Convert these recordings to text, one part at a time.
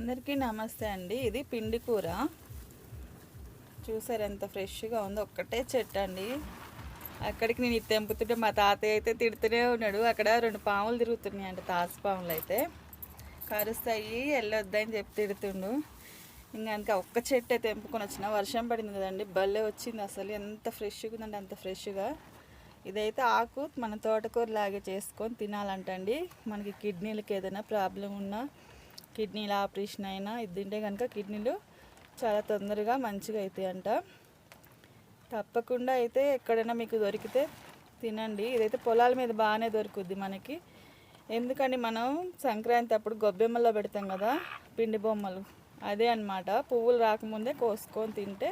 అందరికీ నమస్తే అండి. ఇది పిండి కూర. చూసారు ఎంత ఫ్రెష్గా ఉందో? ఒక్కటే చెట్టు అండి. అక్కడికి నేను ఇది తెంపుతుంటే మా తాతయ్య అయితే తిడుతూనే ఉన్నాడు. అక్కడ రెండు పాములు తిరుగుతున్నాయి అంట తాసు పాములు అయితే. కరుస్తాయి వెళ్ళొద్దని చెప్పి తిడుతుండు. ఇంకా అందుకే ఒక్క చెట్టే తెంపుకొని వచ్చిన. వర్షం పడింది కదండి. భలే వచ్చింది అసలు. ఎంత ఫ్రెష్గా ఉందండి అంత ఫ్రెష్గా. ఇదైతే ఆకు మన తోటకూర లాగే చేసుకొని తినాలంటండి. మనకి కిడ్నీలకు ఏదైనా ప్రాబ్లం ఉన్నా కిడ్నీల ఆపరేషన్ అయినా ఇది తింటే కనుక కిడ్నీలు చాలా తొందరగా మంచిగా అవుతాయి అంట తప్పకుండా అయితే ఎక్కడైనా మీకు దొరికితే తినండి. ఇదైతే పొలాల మీద బాగానే దొరుకుద్ది మనకి. ఎందుకని మనం సంక్రాంతి అప్పుడు గొబ్బెమ్మలో పెడతాం కదా పిండి బొమ్మలు. అదే అన్నమాట. పువ్వులు రాకముందే కోసుకొని తింటే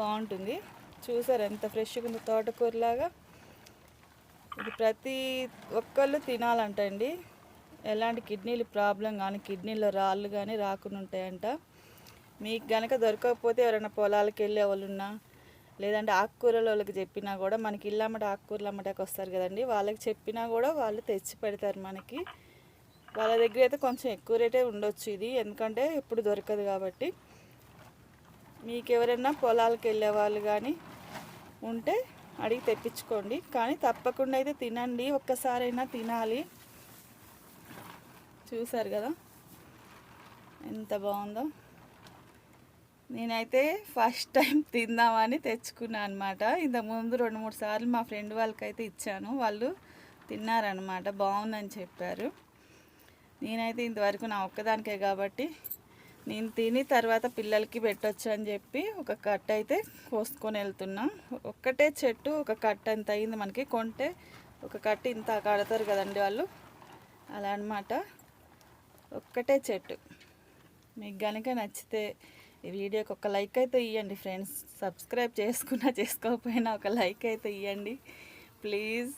బాగుంటుంది. చూసారు ఎంత ఫ్రెష్గా ఉందో తోటకూరలాగా. ఇది ప్రతి ఒక్కళ్ళు తినాలంటండి. ఎలాంటి కిడ్నీలు ప్రాబ్లం కానీ కిడ్నీలో రాళ్ళు కానీ రాకుండా ఉంటాయంట. మీకు కనుక దొరకకపోతే ఎవరైనా పొలాలకు వెళ్ళే వాళ్ళు ఉన్నా లేదంటే ఆకుకూరల వాళ్ళకి చెప్పినా కూడా మనకి ఇల్లమ్మట ఆకుకూరలు అమ్మటకు వస్తారు కదండి. వాళ్ళకి చెప్పినా కూడా వాళ్ళు తెచ్చి పెడతారు మనకి. వాళ్ళ దగ్గర అయితే కొంచెం ఎక్కువ రేటే ఉండొచ్చు ఇది. ఎందుకంటే ఎప్పుడు దొరకదు కాబట్టి. మీకు ఎవరైనా పొలాలకు వెళ్ళే వాళ్ళు కానీ ఉంటే అడిగి తెప్పించుకోండి. కానీ తప్పకుండా అయితే తినండి. ఒక్కసారైనా తినాలి. చూసారు కదా? ఎంత బాగుందో. నేనైతే ఫస్ట్ టైం తిందామని తెచ్చుకున్నాను అనమాట ఇంతకుముందు రెండు మూడు సార్లు మా ఫ్రెండ్ వాళ్ళకైతే ఇచ్చాను. వాళ్ళు తిన్నారనమాట బాగుందని చెప్పారు. నేనైతే ఇంతవరకు నా ఒక్కదానికే కాబట్టి నేను తిని తర్వాత పిల్లలకి పెట్టొచ్చు అని చెప్పి ఒక కట్ట అయితే కోసుకొని వెళ్తున్నాం. ఒక్కటే చెట్టు ఒక కట్ట ఎంత అయింది మనకి? కొంటే ఒక కట్ట ఇంత కడతారు కదండి వాళ్ళు. అలా అనమాట ఒక్కటే చెట్టు. మీకు కనుక నచ్చితే ఈ వీడియోకి ఒక లైక్ అయితే ఇవ్వండి ఫ్రెండ్స్. సబ్స్క్రైబ్ చేసుకున్నా చేసుకోకపోయినా ఒక లైక్ అయితే ఇవ్వండి ప్లీజ్.